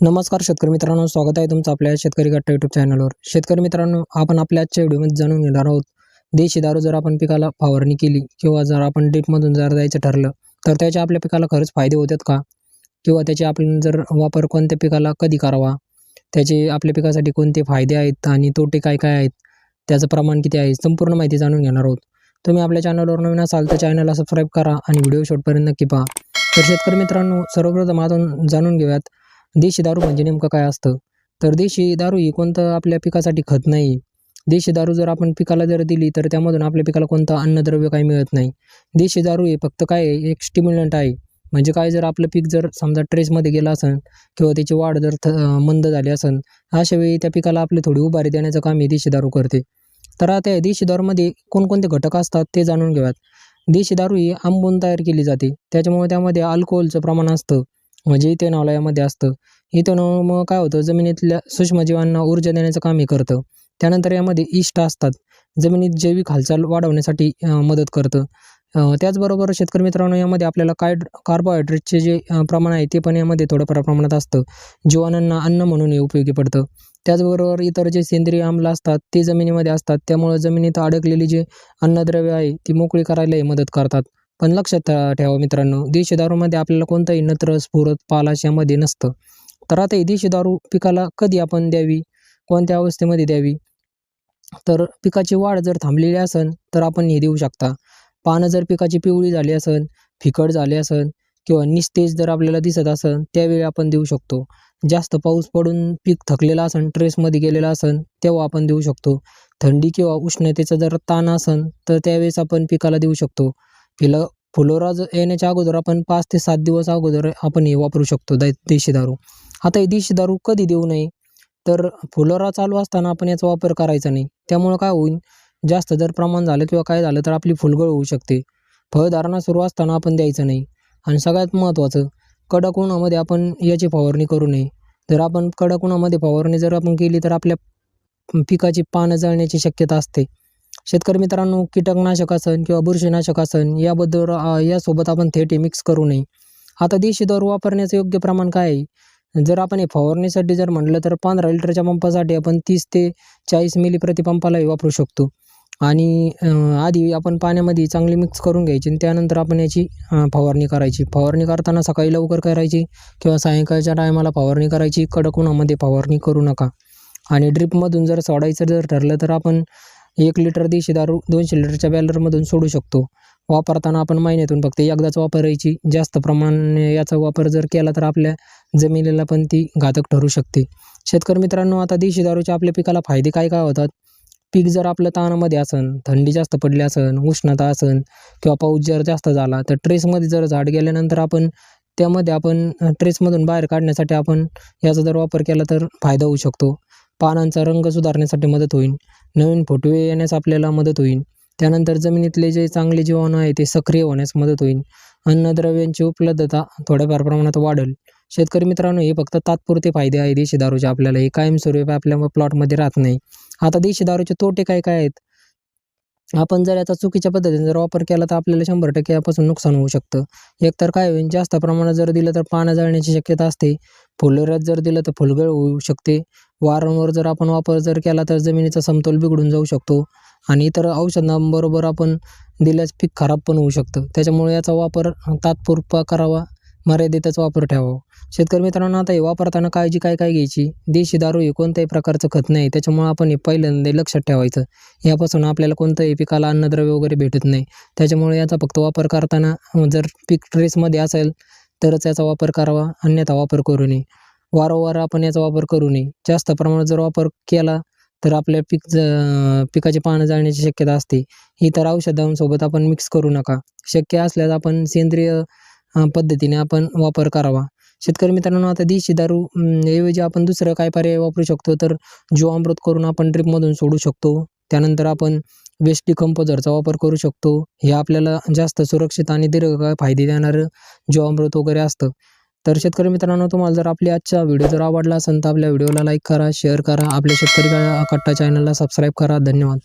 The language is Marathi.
नमस्कार शेतकरी मित्रांनो स्वागत आहे तुमचं आपल्या शेतकरी गट्टा यूट्यूब चॅनलवर शेतकरी मित्रांनो आपण आपल्या आजच्या व्हिडिओमध्ये जाणून घेणार आहोत देशी दारू जर आपण पिकाला फवारणी केली किंवा जर आपण ड्रीपमधून जर जायचं ठरलं तर त्याचे आपल्या पिकाला खरंच फायदे होतात का? किंवा त्याचे आपण जर वापर कोणत्या पिकाला कधी करावा? त्याचे आपल्या पिकासाठी कोणते फायदे आहेत आणि तोटे काय काय आहेत? त्याचं प्रमाण किती आहे? संपूर्ण माहिती जाणून घेणार आहोत. तुम्ही आपल्या चॅनलवर नवीन असाल तर चॅनलला सबस्क्राईब करा आणि व्हिडिओ शेवटपर्यंत नक्की पहा. तर शेतकरी मित्रांनो सर्वप्रथम आपण जाणून घेऊयात देशी दारू म्हणजे नेमकं काय असतं? तर देशी दारू ही कोणतं आपल्या पिकासाठी खत नाही. देशी दारू जर आपण पिकाला जर दिली तर त्यामधून आपल्या पिकाला कोणतं अन्नद्रव्य काही मिळत नाही. देशी दारू हे फक्त काय आहे? एक स्टिम्युलंट आहे. म्हणजे काय जर आपलं पीक जर समजा ट्रेसमध्ये गेलं असेल किंवा त्याची वाढ जर थ मंद झाली असेल अशा वेळी त्या पिकाला आपली थोडी उभारी देण्याचं काम हे देशी दारू करते. तर आता देशी दारूमध्ये कोणकोणते घटक असतात ते जाणून घेऊयात. देशी दारू ही आंबून तयार केली जाते. त्याच्यामुळे त्यामध्ये अल्कोहोलचं प्रमाण असतं. म्हणजे इथेनॉल यामध्ये असतं. इथेनॉलमुळं काय होतं? जमिनीतल्या सूक्ष्मजीवांना ऊर्जा देण्याचं काम हे करतं. त्यानंतर यामध्ये इष्ट असतात. जमिनीत जैविक हालचाल वाढवण्यासाठी मदत करतं. त्याचबरोबर शेतकरी मित्रांनो यामध्ये आपल्याला काय कार्बोहायड्रेटचे जे प्रमाण आहे ते पण यामध्ये थोडंफार प्रमाणात असतं. जीवाणांना अन्न म्हणून हे उपयोगी पडतं. त्याचबरोबर इतर जे सेंद्रिय आम्ल असतात ते जमिनीमध्ये असतात. त्यामुळं जमिनीत अडकलेली जे अन्नद्रव्य आहे ती मोकळी करायलाही मदत करतात. पण लक्षात ठेवा मित्रांनो देशी दारूमध्ये आपल्याला कोणतंही नत्र स्फुरत पालाश यामध्ये नसतं. तर आता ही देशी दारू पिकाला कधी आपण द्यावी? कोणत्या अवस्थेमध्ये द्यावी? तर पिकाची वाढ जर थांबलेली असेल तर आपण हे देऊ शकता. पानं जर पिकाची पिवळी झाली असेल फिकट झाली असेल किंवा निस्तेज जर आपल्याला दिसत असेल त्यावेळी आपण देऊ शकतो. जास्त पाऊस पडून पीक थकलेलं असेल ट्रेसमध्ये गेलेलं असेल तेव्हा आपण देऊ शकतो. थंडी किंवा उष्णतेचा जर ताण असेल तर त्यावेळेस आपण पिकाला देऊ शकतो. फिलं फुलोरा ज येण्याच्या अगोदर आपण पाच ते सात दिवस अगोदर आपण हे वापरू शकतो दै देशी दारू. आता हे देशी दारू कधी देऊ नये? तर फुलोरा चालू असताना आपण याचा वापर करायचा नाही. त्यामुळं काय होईल? जास्त जर प्रमाण झालं किंवा काय झालं तर आपली फुलगळ होऊ शकते. फळधारणा सुरू असताना आपण द्यायचं नाही. आणि सगळ्यात महत्त्वाचं कडक उन्हामध्ये आपण याची फवारणी करू नये. जर आपण कडक उन्हामध्ये फवारणी जर आपण केली तर आपल्या पिकाची पानं जळण्याची शक्यता असते. शेतकरी मित्रांनो कीटकनाशक असन किंवा बुरशीनाशक असन याबद्दल यासोबत आपण थेट मिक्स करू नये. आता देशी दारू वापरण्याचं योग्य प्रमाण काय आहे? जर आपण हे फवारणीसाठी जर म्हटलं तर पंधरा लिटरच्या पंपासाठी आपण तीस ते चाळीस मिली प्रतिपंपालाही वापरू शकतो. आणि आधी आपण पाण्यामध्ये चांगली मिक्स करून घ्यायची आणि त्यानंतर आपण याची फवारणी करायची. फवारणी करताना सकाळी लवकर करायची किंवा सायंकाळच्या टायमाला फवारणी करायची. कडक उन्हामध्ये फवारणी करू नका. आणि ड्रिपमधून जर सोडायचं जर ठरलं तर आपण एक लिटर देशी दारू दोनशे लिटरच्या बॅलरमधून सोडू शकतो. वापरताना आपण महिन्यातून फक्त एकदाच वापरायची. जास्त प्रमाणाने याचा वापर जर केला तर आपल्या जमिनीला पण ती घातक ठरू शकते. शेतकरी मित्रांनो आता देशी दारूच्या आपल्या पिकाला फायदे काय काय होतात? पीक जर आपलं ताणामध्ये असन थंडी जास्त पडली असन उष्णता असन किंवा पाऊस जर जास्त झाला तर ट्रेसमध्ये जर झाड गेल्यानंतर आपण त्यामध्ये आपण ट्रेसमधून बाहेर काढण्यासाठी आपण याचा जर वापर केला तर फायदा होऊ शकतो. पानांचा रंग सुधारण्यासाठी मदत होईल. नवीन फुटवे येण्यास आपल्याला मदत होईल. त्यानंतर जमिनीतले जे चांगले जीवाणू आहे ते सक्रिय होण्यास मदत होईल. अन्नद्रव्यांची उपलब्धता थोड्याफार प्रमाणात वाढेल. शेतकरी मित्रांनो हे फक्त तात्पुरते फायदे आहे. देशी दारूचे आपल्याला हे कायमस्वरूपी आपल्या प्लॉटमध्ये राहत नाही. आता देशी दारूचे तोटे काय काय आहेत? आपण जर याचा चुकीच्या पद्धतीने जर वापर केला तर आपल्याला शंभर टक्के यापासून नुकसान होऊ शकतं. एकतर काय होईल जास्त प्रमाणात जर दिलं तर पानं जळण्याची शक्यता असते. फुलोऱ्यात जर दिलं तर फुलगळ होऊ शकते. वारंवार जर आपण वापर जर केला तर जमिनीचा समतोल बिघडून जाऊ शकतो आणि इतर औषधांबरोबर आपण दिल्यास पीक खराब पण होऊ शकतं. त्याच्यामुळे याचा वापर तात्पुरता करावा मर्यादितच वापर ठेवावा. शेतकरी मित्रांनो आता हे वापरताना काळजी काय काय घ्यायची? देशी दारू हे कोणत्याही प्रकारचं खत नाही. त्याच्यामुळे आपण हे पहिल्यांदा लक्षात ठेवायचं. यापासून आपल्याला कोणतंही पिकाला अन्नद्रव्य वगैरे भेटत नाही. त्याच्यामुळे याचा फक्त वापर करताना जर पीक ट्रेसमध्ये असेल तरच याचा वापर करावा अन्यथा वापर करू नये. वारंवार आपण याचा वापर करू नये. जास्त प्रमाणात जर वापर केला तर आपल्या पीक ज पिकाची पानं जाळण्याची शक्यता असते. इतर औषधांसोबत आपण मिक्स करू नका. शक्य असल्यास आपण सेंद्रिय पद्धतीने आपण वापर करावा. शेतकरी मित्रांनो आता देशी दारू ऐवजी आपण दुसरं काय पर्याय वापरू शकतो? तर जीवामृत करून आपण ड्रिपमधून सोडू शकतो. त्यानंतर आपण वेस्ट डिकम्पोजरचा वापर करू शकतो. हे आपल्याला जास्त सुरक्षित आणि दीर्घकाळ फायदे देणारं जीवामृत वगैरे असतं. तर शेतकरी मित्रांनो तुम्हाला जर आपली आजचा व्हिडिओ जर आवडला असेल तर आपल्या व्हिडिओला लाईक करा शेअर करा. आपल्या शेतकरी कट्टा चॅनलला सबस्क्राईब करा. धन्यवाद.